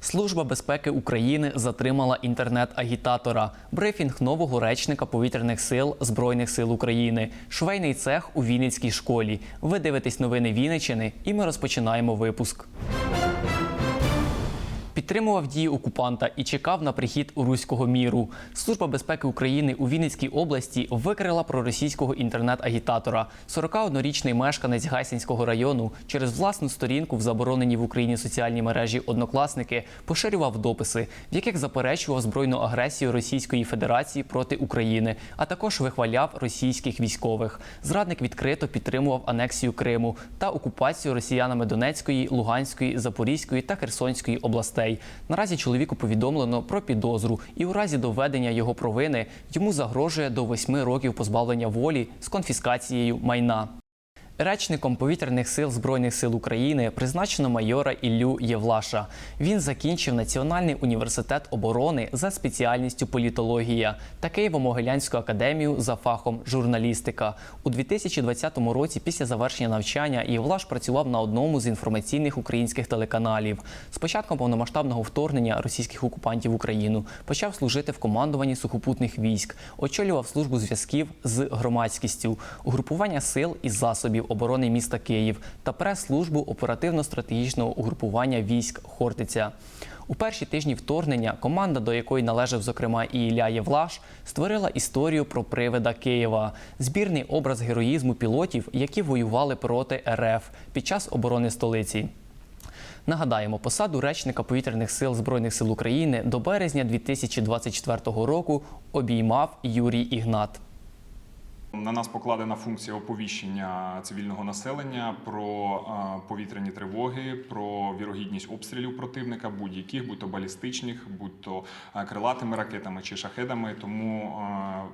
Служба безпеки України затримала інтернет-агітатора. Брифінг нового речника повітряних сил Збройних сил України. Швейний цех у Вінницькій школі. Ви дивитесь новини Вінниччини, і ми розпочинаємо випуск. Підтримував дії окупанта і чекав на прихід руського міру. Служба безпеки України у Вінницькій області викрила проросійського інтернет-агітатора. 41-річний мешканець Гайсинського району через власну сторінку в забороненій в Україні соціальній мережі Однокласники поширював дописи, в яких заперечував збройну агресію Російської Федерації проти України, а також вихваляв російських військових. Зрадник відкрито підтримував анексію Криму та окупацію росіянами Донецької, Луганської, Запорізької та Херсонської областей. Наразі чоловіку повідомлено про підозру, і у разі доведення його провини йому загрожує до восьми років позбавлення волі з конфіскацією майна. Речником повітряних сил Збройних сил України призначено майора Іллю Євлаша. Він закінчив Національний університет оборони за спеціальністю політологія та Києво-Могилянську академію за фахом журналістика. У 2020 році, після завершення навчання, Євлаш працював на одному з інформаційних українських телеканалів. З початком повномасштабного вторгнення російських окупантів в Україну почав служити в командуванні сухопутних військ, очолював службу зв'язків з громадськістю, угрупування сил і засобів оборони міста Київ та прес-службу оперативно-стратегічного угрупування військ Хортиця. У перші тижні вторгнення команда, до якої належав зокрема і Ілля Євлаш, створила історію про привида Києва, збірний образ героїзму пілотів, які воювали проти РФ під час оборони столиці. Нагадаємо, посаду речника повітряних сил Збройних сил України до березня 2024 року обіймав Юрій Ігнат. На нас покладена функція оповіщення цивільного населення про повітряні тривоги, про вірогідність обстрілів противника, будь-яких, будь то балістичних, будь то крилатими ракетами чи шахедами. Тому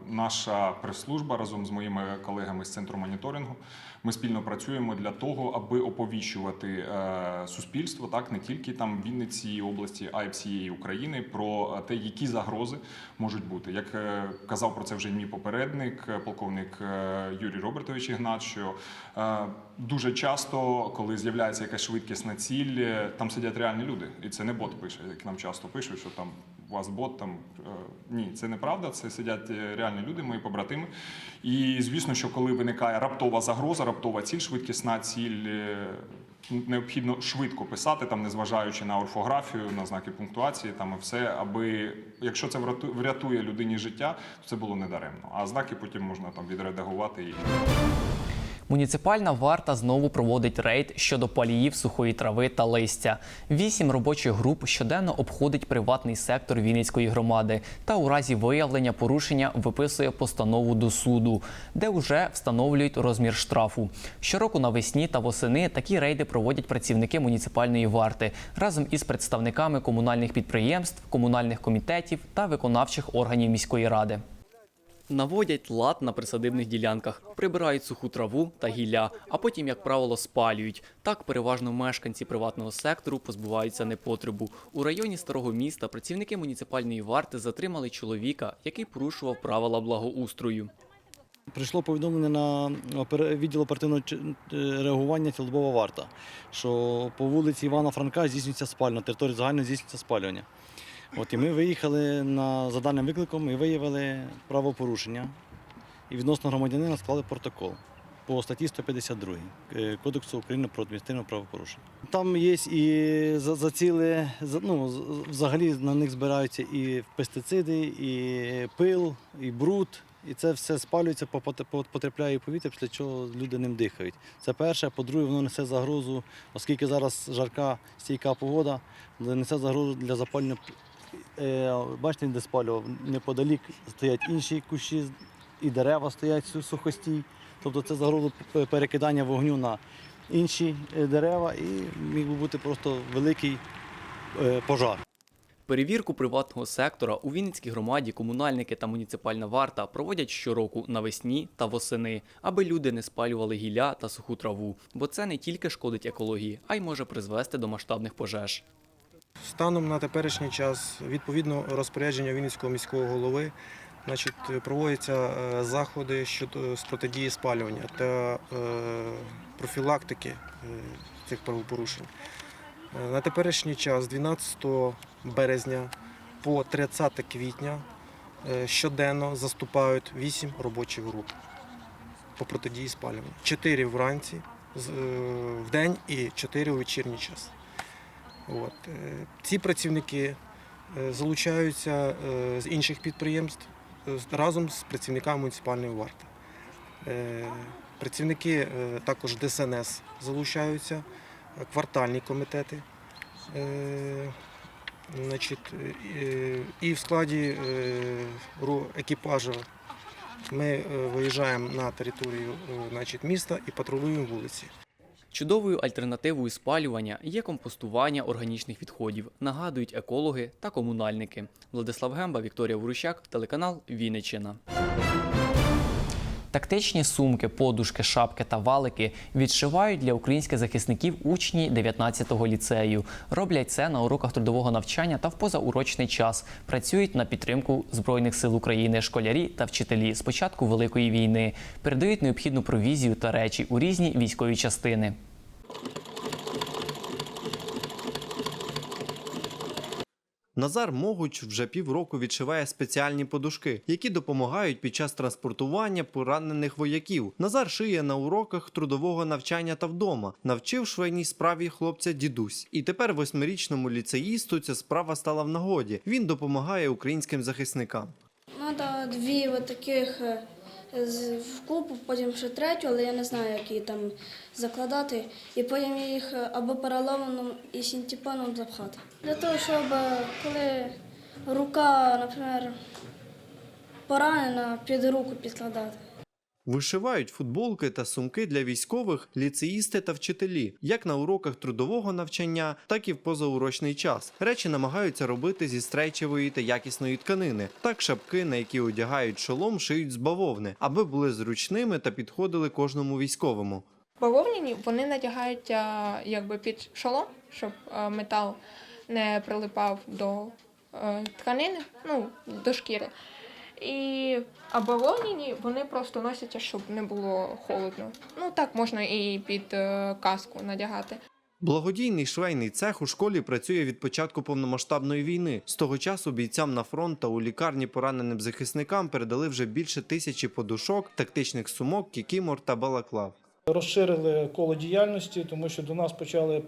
наша прес-служба разом з моїми колегами з центру моніторингу ми спільно працюємо для того, аби оповіщувати е, суспільство, так не тільки там в Вінниці області, а й всієї України про те, які загрози можуть бути. Як е, казав про це вже мій попередник, е, полковник е, Юрій Робертович Ігнат, що е, дуже часто, коли з'являється якась швидкісна ціль, е, там сидять реальні люди, і це не бот пише, як нам часто пишуть, що там у вас бот там ні, це неправда. Це сидять реальні люди, мої побратими. І звісно, що коли виникає раптова загроза, раптова ціль, швидкісна ціль. Необхідно швидко писати, там, незважаючи на орфографію, на знаки пунктуації, там і все, аби якщо це вряту- врятує людині життя, то це було недаремно. А знаки потім можна там відредагувати і Муніципальна варта знову проводить рейд щодо паліїв сухої трави та листя. Вісім робочих груп щоденно обходить приватний сектор Вінницької громади та у разі виявлення порушення виписує постанову до суду, де вже встановлюють розмір штрафу. Щороку навесні та восени такі рейди проводять працівники муніципальної варти разом із представниками комунальних підприємств, комунальних комітетів та виконавчих органів міської ради. Наводять лад на присадибних ділянках, прибирають суху траву та гілля, а потім, як правило, спалюють. Так переважно мешканці приватного сектору позбуваються непотребу. У районі старого міста працівники муніципальної варти затримали чоловіка, який порушував правила благоустрою. Прийшло повідомлення на відділ оперативного е, реагування цілодобова варта, що по вулиці Івана Франка здійснюється спалювання, на території загальної здійснюється спалювання. От і ми виїхали на, за даним викликом і виявили правопорушення. І відносно громадянина склали протокол по статті 152 е, Кодексу України про адміністративне правопорушення. Там є і за, за ціли, за- ну, взагалі на них збираються і пестициди, і пил, і бруд. І це все спалюється, потрапляє в повітря, після чого люди ним дихають. Це перше. По-друге, воно несе загрозу, оскільки зараз жарка стійка погода, несе загрозу для запалення. Е, Бачите, він де спалював. Неподалік стоять інші кущі і дерева стоять су- сухостій. Тобто це загроза перекидання вогню на інші е, дерева і міг би бути просто великий е, пожар. Перевірку приватного сектора у Вінницькій громаді комунальники та муніципальна варта проводять щороку навесні та восени, аби люди не спалювали гілля та суху траву, бо це не тільки шкодить екології, а й може призвести до масштабних пожеж. Станом на теперішній час, відповідно розпорядження Вінницького міського голови, Значить, е, проводяться е, заходи щодо з протидії спалювання та е, профілактики е, цих правопорушень. Е, На теперішній час, 12 березня по 30 квітня, е, щоденно заступають 8 робочих груп по протидії спалювання. 4 вранці, е, в день і 4 у вечірній час. От. е, Ці працівники е, залучаються е, з інших підприємств разом з працівниками муніципальної варти. Працівники також ДСНС залучаються, квартальні комітети. Значить, і в складі екіпажу ми виїжджаємо на територію значить, міста і патрулюємо вулиці. Чудовою альтернативою спалювання є компостування органічних відходів, нагадують екологи та комунальники. Владислав Гемба, Вікторія Ворущак, телеканал Вінниччина. Тактичні сумки, подушки, шапки та валики відшивають для українських захисників учні 19-го ліцею. Роблять це на уроках трудового навчання та в позаурочний час. Працюють на підтримку Збройних сил України, школярі та вчителі з початку Великої війни. Передають необхідну провізію та речі у різні військові частини. Назар Могуч вже півроку відшиває спеціальні подушки, які допомагають під час транспортування поранених вояків. Назар шиє на уроках трудового навчання та вдома, навчив швейній справі хлопця дідусь. І тепер восьмирічному ліцеїсту ця справа стала в нагоді. Він допомагає українським захисникам. Надо дві таких е, в купу, потім ще третю, але я не знаю, як її там закладати. І потім їх е, або поролоном і синтепоном запхати. Для того, щоб е, коли рука, наприклад, поранена, під руку підкладати. Вишивають футболки та сумки для військових ліцеїсти та вчителі, як на уроках трудового навчання, так і в позаурочний час. Речі намагаються робити зі стрейчевої та якісної тканини. Так шапки, на які одягають шолом, шиють з бавовни, аби були зручними та підходили кожному військовому. Бавовняні вони надягають якби під шолом, щоб метал не прилипав до е, тканини, ну, до шкіри. І, а бавовняні вони просто носяться, щоб не було холодно. Ну так можна і під е, каску надягати. Благодійний швейний цех у школі працює від початку повномасштабної війни. З того часу бійцям на фронт та у лікарні пораненим захисникам передали вже більше тисячі подушок, тактичних сумок, кікімор та балаклав. розширили коло діяльності, тому що до нас почали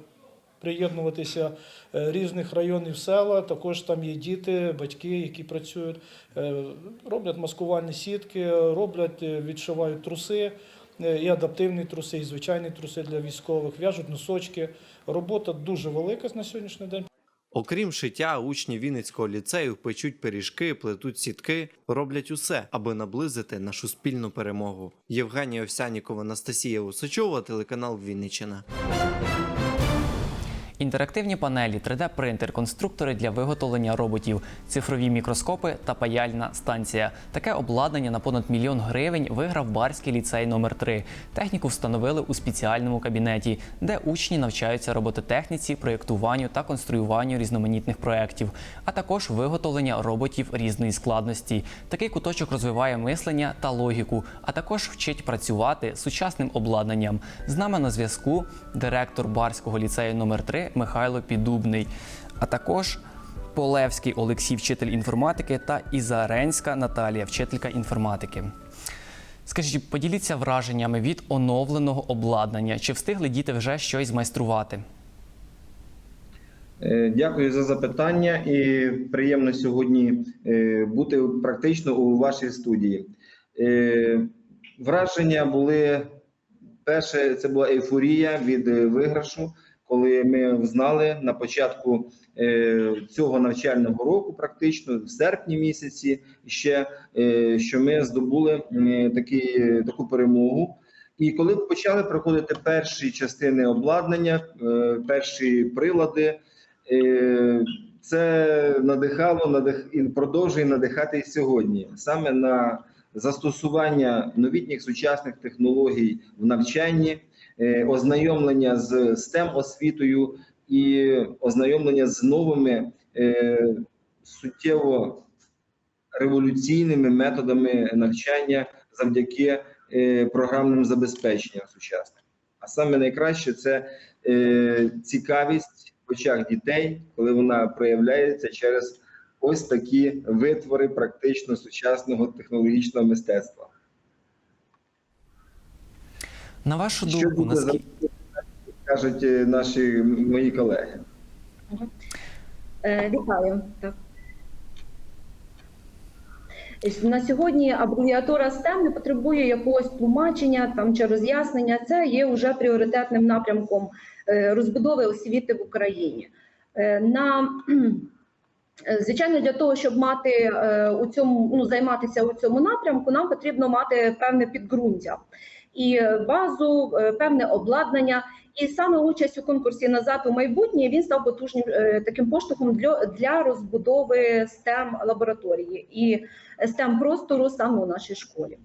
приєднуватися е, різних районів села. Також там є діти, батьки, які працюють, е, роблять маскувальні сітки, роблять, е, відшивають труси. І адаптивні труси, і звичайні труси для військових, в'яжуть носочки. Робота дуже велика на сьогоднішній день. Окрім шиття, учні Вінницького ліцею печуть пиріжки, плетуть сітки, роблять усе, аби наблизити нашу спільну перемогу. Євгенія Овсянікова, Анастасія Усачова, телеканал Вінниччина. Інтерактивні панелі, 3D-принтер, конструктори для виготовлення роботів, цифрові мікроскопи та паяльна станція. Таке обладнання на понад мільйон гривень виграв Барський ліцей номер 3 Техніку встановили у спеціальному кабінеті, де учні навчаються робототехніці, проєктуванню та конструюванню різноманітних проєктів, а також виготовлення роботів різної складності. Такий куточок розвиває мислення та логіку, а також вчить працювати сучасним обладнанням. З нами на зв'язку директор Барського ліцею номер 3 Михайло Піддубний, а також Полевський Олексій, вчитель інформатики, та Ізаренська Наталія, вчителька інформатики. Скажіть, поділіться враженнями від оновленого обладнання. Чи встигли діти вже щось змайструвати? Е, Дякую за запитання і приємно сьогодні е, бути практично у вашій студії. Е, Враження були перше, це була ейфорія від виграшу, коли ми знали на початку е, цього навчального року, практично в серпні місяці, ще е, що ми здобули такий, таку перемогу. І коли почали проходити перші частини обладнання, е, перші прилади. Це надихало надих і продовжує надихати і сьогодні саме на застосування новітніх сучасних технологій в навчанні, ознайомлення з STEM освітою і ознайомлення з новими е, суттєво революційними методами навчання завдяки е, програмним забезпеченням сучасним. А саме найкраще це е, цікавість в очах дітей, коли вона проявляється через ось такі витвори практично сучасного технологічного мистецтва. На вашу Що думку, буде за наскільки кажуть е, наші мої колеги? Е, Вітаю. Так. На сьогодні абревіатура STEM не потребує якогось тлумачення там чи роз'яснення. Це є вже пріоритетним напрямком е, розбудови освіти в Україні. На звичайно, для того, щоб мати у цьому ну займатися у цьому напрямку, нам потрібно мати певне підґрунтя і базу, е, певне обладнання. І саме участь у конкурсі назад у майбутнє він став потужним е, таким поштовхом для, для розбудови STEM лабораторії і STEM простору саме у нашій школі.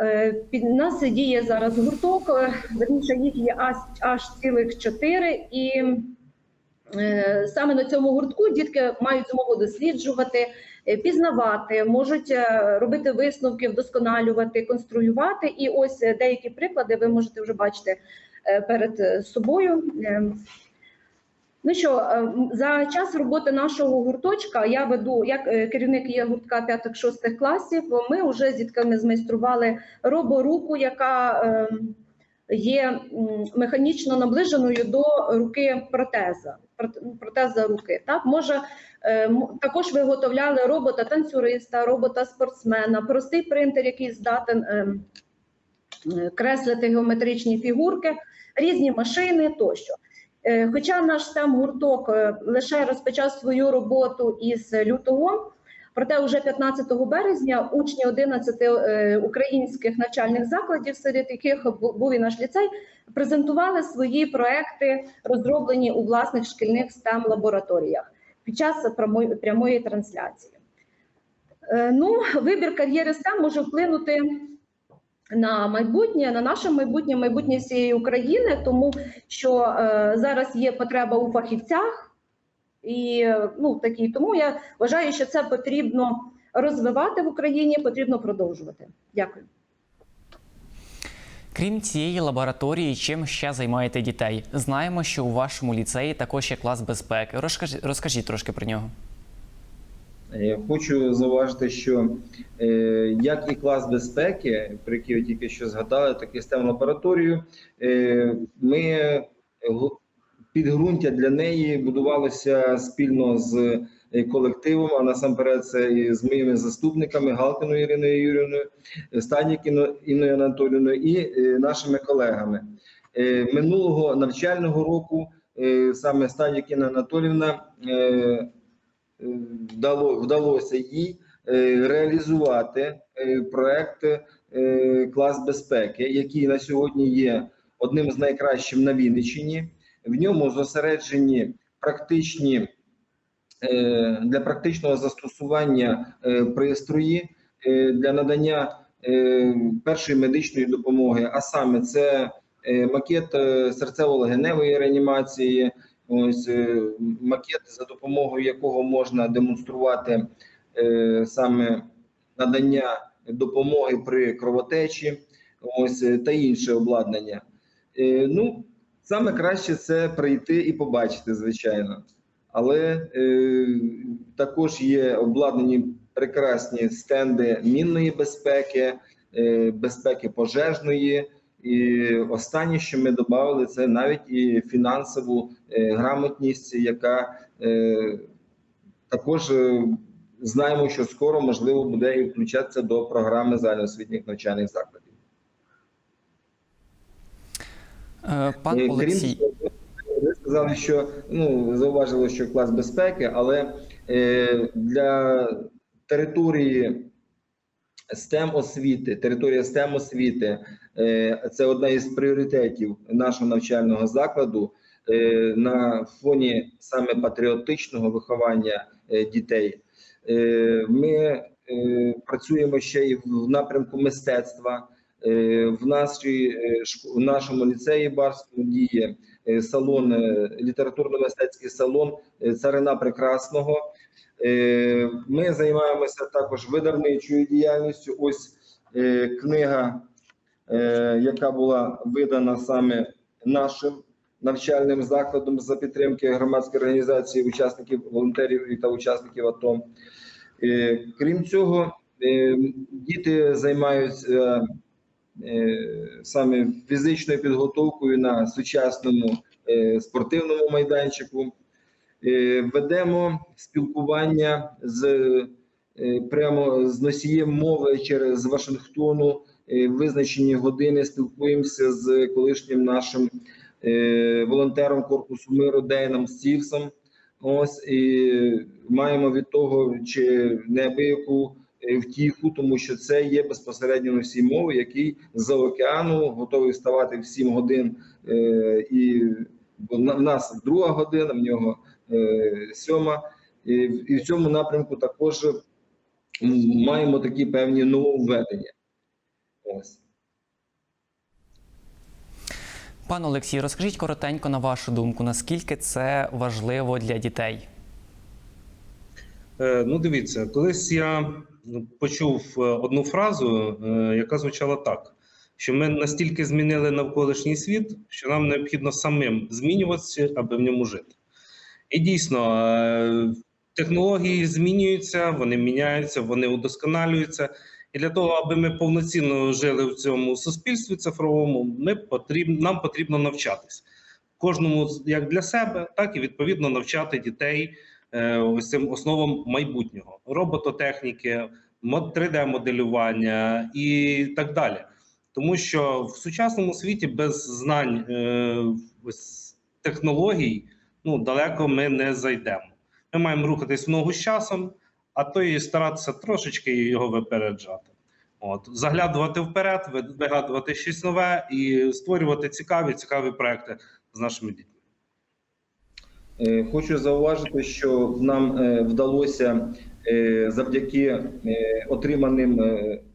Е, Під нас діє зараз гурток, е, верніше їх є аж, аж цілих чотири, і е, саме на цьому гуртку дітки мають змогу досліджувати, е, пізнавати, можуть е, робити висновки, вдосконалювати, конструювати. І ось е, деякі приклади ви можете вже бачити е, перед е, собою. Е, Ну що, е, за час роботи нашого гурточка я веду як е, керівник є гуртка 5-6 класів. Ми вже з дітками змайстрували роборуку, яка е, є механічно наближеною до руки протеза. прот- Протеза руки. Так може е, також виготовляли робота танцюриста, робота спортсмена, простий принтер, який здатен е, е, креслити геометричні фігурки, різні машини тощо. Хоча наш STEM гурток лише розпочав свою роботу із лютого, проте вже 15 березня учні 11 е, українських навчальних закладів, серед яких був і наш ліцей, презентували свої проекти, розроблені у власних шкільних STEM лабораторіях під час прямої, прямої трансляції. Е, Ну, вибір кар'єри STEM може вплинути на майбутнє, на наше майбутнє, майбутнє всієї України, тому що е, зараз є потреба у фахівцях, і ну такі тому я вважаю, що це потрібно розвивати в Україні, потрібно продовжувати. Дякую. Крім цієї лабораторії, чим ще займаєте дітей? Знаємо, що у вашому ліцеї також є клас безпеки. Розкажіть, розкажіть трошки про нього. Е, Хочу зауважити, що е, як і клас безпеки, про який ви тільки що згадали, так і STEM лабораторію, е, ми підґрунтя для неї будувалося спільно з е, колективом, а насамперед це і з моїми заступниками Галкиною Іриною Юрівною, е, Станік Інно- Інною Анатолійовною і е, нашими колегами. Минулого навчального року саме Станік Інна Анатолівна вдало, вдалося їй реалізувати проект клас безпеки, який на сьогодні є одним з найкращих на Вінниччині. В ньому зосереджені практичні е, для практичного застосування е, пристрої е, для надання першої медичної допомоги, а саме це макет серцево-легеневої реанімації, ось макет, за допомогою якого можна демонструвати саме надання допомоги при кровотечі, ось та інше обладнання. Ну, саме краще це прийти і побачити, звичайно. Але е, також є обладнані прекрасні стенди мінної безпеки, е, безпеки пожежної. І останнє, що ми додали, це навіть і фінансову е, грамотність, яка е, також е, знаємо, що скоро можливо буде і включатися до програми загальноосвітніх навчальних закладів. Е, Пан Е, Олексій, ви сказали, що ну зауважили, що клас безпеки, але е, для території STEM освіти, територія STEM освіти е, це одна із пріоритетів нашого навчального закладу е, на фоні саме патріотичного виховання е, дітей. Е, ми е, працюємо ще і в напрямку мистецтва. Е, В нашій е, в нашому ліцеї Барському діє е, салон, літературно-мистецький салон Царина Прекрасного. Ми займаємося також видавничою діяльністю. Ось книга, яка була видана саме нашим навчальним закладом за підтримки громадської організації учасників волонтерів та учасників АТО. Крім цього, діти займаються саме фізичною підготовкою на сучасному е, спортивному майданчику. Е, Ведемо спілкування з е, прямо з носієм мови через Вашингтону. Е, Визначені години спілкуємося з колишнім нашим е, волонтером корпусу миру Дейном Стівсом. Ось і маємо від того чи неабияку е, втіху, тому що це є безпосередньо носій мови, який з-за океану готовий вставати в 7 годин. Е, і бо на- в нас друга година, в нього е, сьома. І, в- і в цьому напрямку також маємо такі певні нововведення. Ось. Пане Олексій, розкажіть коротенько на вашу думку, наскільки це важливо для дітей? Е, Ну, дивіться, колись я почув е, одну фразу, е, яка звучала так: що ми настільки змінили навколишній світ, що нам необхідно самим змінюватися, аби в ньому жити. І дійсно, е, технології змінюються, вони міняються, вони удосконалюються. І для того, аби ми повноцінно жили в цьому суспільстві цифровому, ми потрібно, нам потрібно навчатися. Кожному як для себе, так і відповідно навчати дітей е, ось цим основам майбутнього робототехніки, 3D-моделювання і так далі. Тому що в сучасному світі без знань е, ось технологій ну, далеко ми не зайдемо. Ми маємо рухатись в ногу з часом, а то і старатися трошечки його випереджати. От, заглядувати вперед, вигадувати щось нове і створювати цікаві, цікаві проекти з нашими дітьми. Е, Хочу зауважити, що нам е, вдалося е, завдяки отриманим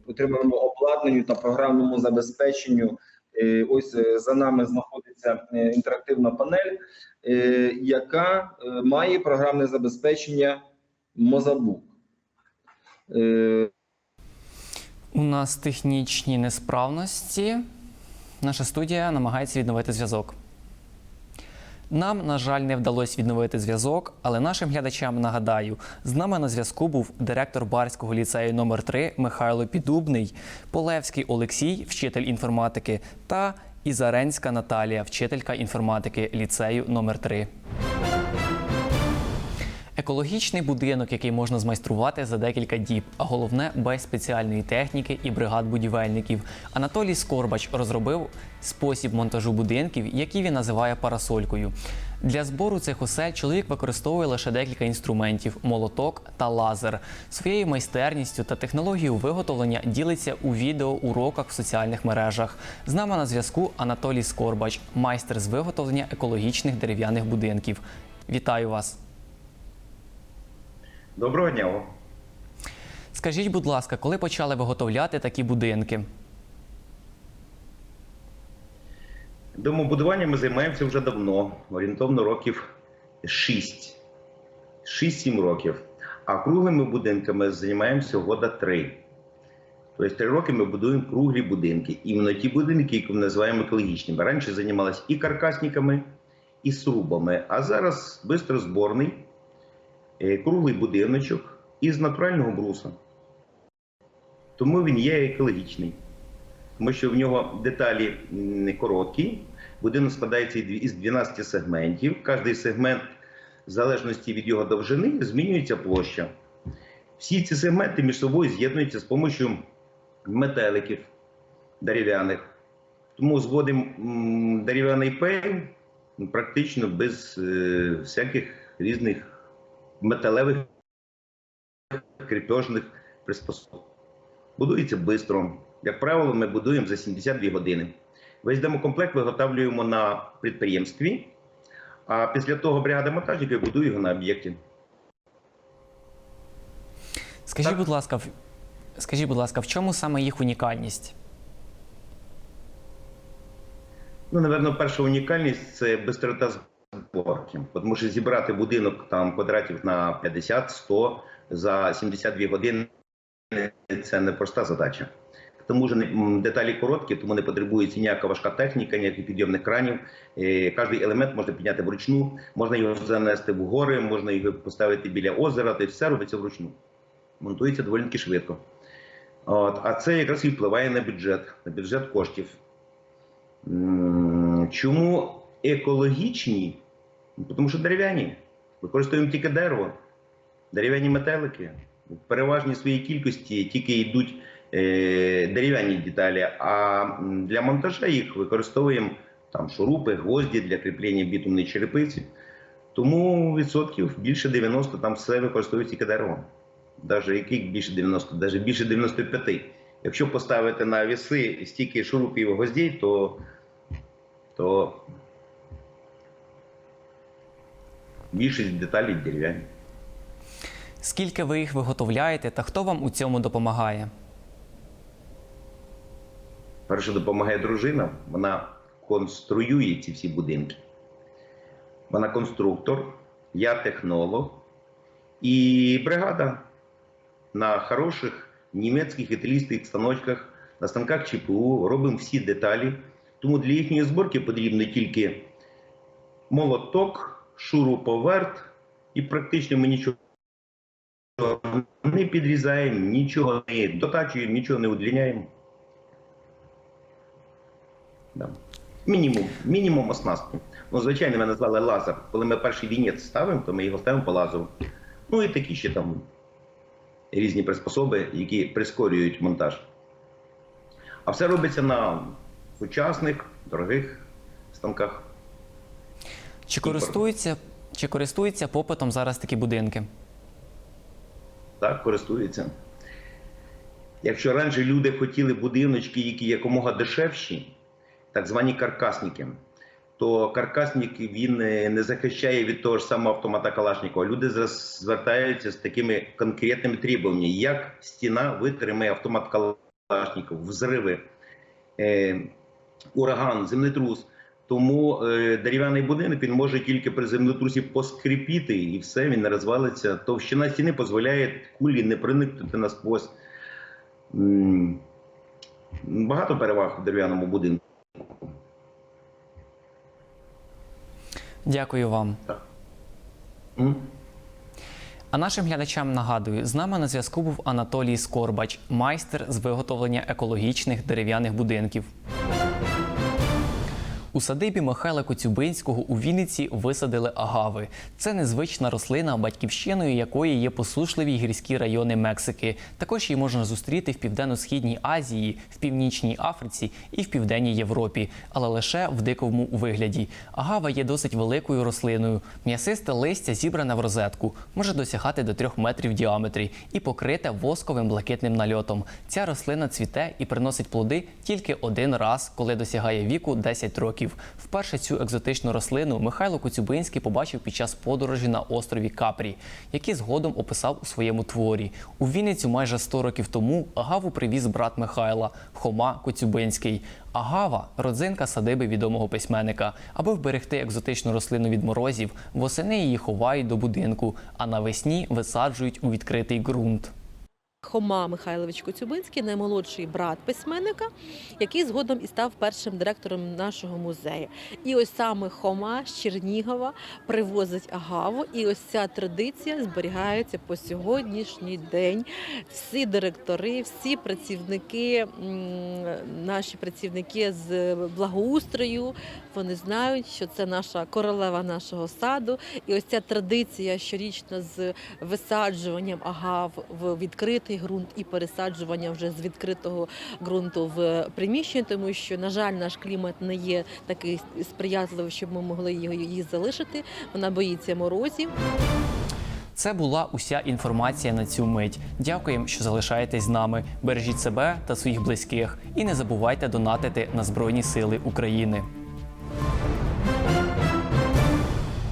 отриманому обладнанню та програмному забезпеченню. Ось за нами знаходиться інтерактивна панель, яка має програмне забезпечення Мозабук. У нас технічні несправності. Наша студія намагається відновити зв'язок. Нам, на жаль, не вдалося відновити зв'язок, але нашим глядачам нагадаю, з нами на зв'язку був директор Барського ліцею номер 3 Михайло Підубний, Полевський Олексій, вчитель інформатики, та Ізаренська Наталія, вчителька інформатики ліцею номер 3 Екологічний будинок, який можна змайструвати за декілька діб, а головне без спеціальної техніки і бригад будівельників. Анатолій Скорбач розробив спосіб монтажу будинків, який він називає парасолькою. Для збору цих осель чоловік використовує лише декілька інструментів молоток та лазер. Своєю майстерністю та технологією виготовлення ділиться у відеоуроках в соціальних мережах. З нами на зв'язку Анатолій Скорбач, майстер з виготовлення екологічних дерев'яних будинків. Вітаю вас! Доброго дня. Скажіть, будь ласка, коли почали виготовляти такі будинки? Домобудуванням ми займаємося вже давно, орієнтовно років 6. 6-7 років. А круглими будинками займаємося года 3. Тобто 3 роки ми будуємо круглі будинки. Іменно ті будинки, які ми називаємо екологічними. Раніше займалися і каркасниками, і срубами. А зараз бистрозборний е, круглий будиночок із натурального бруса. Тому він є екологічний. Тому що в нього деталі короткі. Будинок складається із 12 сегментів. Кожний сегмент, в залежності від його довжини, змінюється площа. Всі ці сегменти між собою з'єднуються з допомогою метеликів дерев'яних. Тому зводимо дерев'яний пень практично без е, всяких різних металевих кріпежних приспособ. Будується швидко. Як правило, ми будуємо за 72 години. Весь демокомплект виготовлюємо на підприємстві, а після того бригада монтажників будує його на об'єкті. Скажіть, будь ласка, в- скажіть, будь ласка, в чому саме їх унікальність? Ну, напевно, перша унікальність це бистрота зборки. Тому що зібрати будинок там квадратів на 50-100 за 72 години це не проста задача. Тому ж деталі короткі, тому не потребується ніяка важка техніка, ніяких підйомних кранів. Е, Кожний елемент можна підняти вручну, можна його занести в гори, можна його поставити біля озера, тобто все робиться вручну. Монтується доволі таки швидко. От, а це якраз і впливає на бюджет, на бюджет коштів. Чому екологічні? Тому що дерев'яні. Використовуємо тільки дерево, дерев'яні метелики. В переважній своїй кількості тільки йдуть е, дерев'яні деталі, а для монтажа їх використовуємо там шурупи, гвозді для кріплення бітумної черепиці. Тому відсотків більше 90 там все використовують тільки дерево. Навіть яких більше 90, навіть більше 95. Якщо поставити на віси стільки шурупів і гвоздей, то, то більшість деталей дерев'яні. Скільки ви їх виготовляєте та хто вам у цьому допомагає? Перше допомагає дружина, вона конструює ці всі будинки. Вона конструктор, я технолог і бригада на хороших німецьких італійських станочках, на станках ЧПУ робимо всі деталі. Тому для їхньої зборки потрібно тільки молоток, шуруповерт, і практично ми нічого не підрізаємо, нічого не дотачуємо, нічого не удлиняємо. Да. Мінімум, мінімум оснастки. Ну, звичайно, ми назвали лазер. Коли ми перший вінець ставимо, то ми його ставимо по лазеру. Ну і такі ще там різні приспособи, які прискорюють монтаж. А все робиться на сучасних, дорогих станках. Чи користуються, чи користуються попитом зараз такі будинки? Так, користуються. Якщо раніше люди хотіли будиночки, які якомога дешевші, так звані каркасники, то каркасник він е, не захищає від того ж самого автомата Калашникова. Люди звертаються з такими конкретними требуваннями, як стіна витримає автомат Калашников, взриви, е, ураган, землетрус. Тому е, дерев'яний будинок він може тільки при землетрусі поскріпіти, і все, він не розвалиться. Товщина стіни дозволяє кулі не проникнути насквозь. Багато переваг у дерев'яному будинку. Дякую вам. М? А нашим глядачам нагадую, з нами на зв'язку був Анатолій Скорбач, майстер з виготовлення екологічних дерев'яних будинків. У садибі Михайла Коцюбинського у Вінниці висадили агави. Це незвична рослина, батьківщиною якої є посушливі гірські райони Мексики. Також її можна зустріти в південно-східній Азії, в північній Африці і в південній Європі, але лише в диковому вигляді. Агава є досить великою рослиною. М'ясисте листя зібране в розетку, може досягати до 3 метрів в діаметрі і покрите восковим блакитним нальотом. Ця рослина цвіте і приносить плоди тільки один раз, коли досягає віку 10 років. Вперше цю екзотичну рослину Михайло Коцюбинський побачив під час подорожі на острові Капрі, який згодом описав у своєму творі. У Вінницю майже 100 років тому агаву привіз брат Михайла Хома Коцюбинський. Агава родзинка садиби відомого письменника. Аби вберегти екзотичну рослину від морозів, восени її ховають до будинку, а навесні висаджують у відкритий ґрунт. Хома Михайлович Коцюбинський, наймолодший брат письменника, який згодом і став першим директором нашого музею. І ось саме Хома з Чернігова привозить агаву, і ось ця традиція зберігається по сьогоднішній день. Всі директори, всі працівники, наші працівники з благоустрою, вони знають, що це наша королева нашого саду. І ось ця традиція щорічно з висаджуванням агав в відкритий ґрунт і пересаджуванням вже з відкритого ґрунту в приміщення, тому що, на жаль, наш клімат не є такий сприятливий, щоб ми могли її залишити. Вона боїться морозів. Це була уся інформація на цю мить. Дякуємо, що залишаєтесь з нами. Бережіть себе та своїх близьких і не забувайте донатити на Збройні Сили України.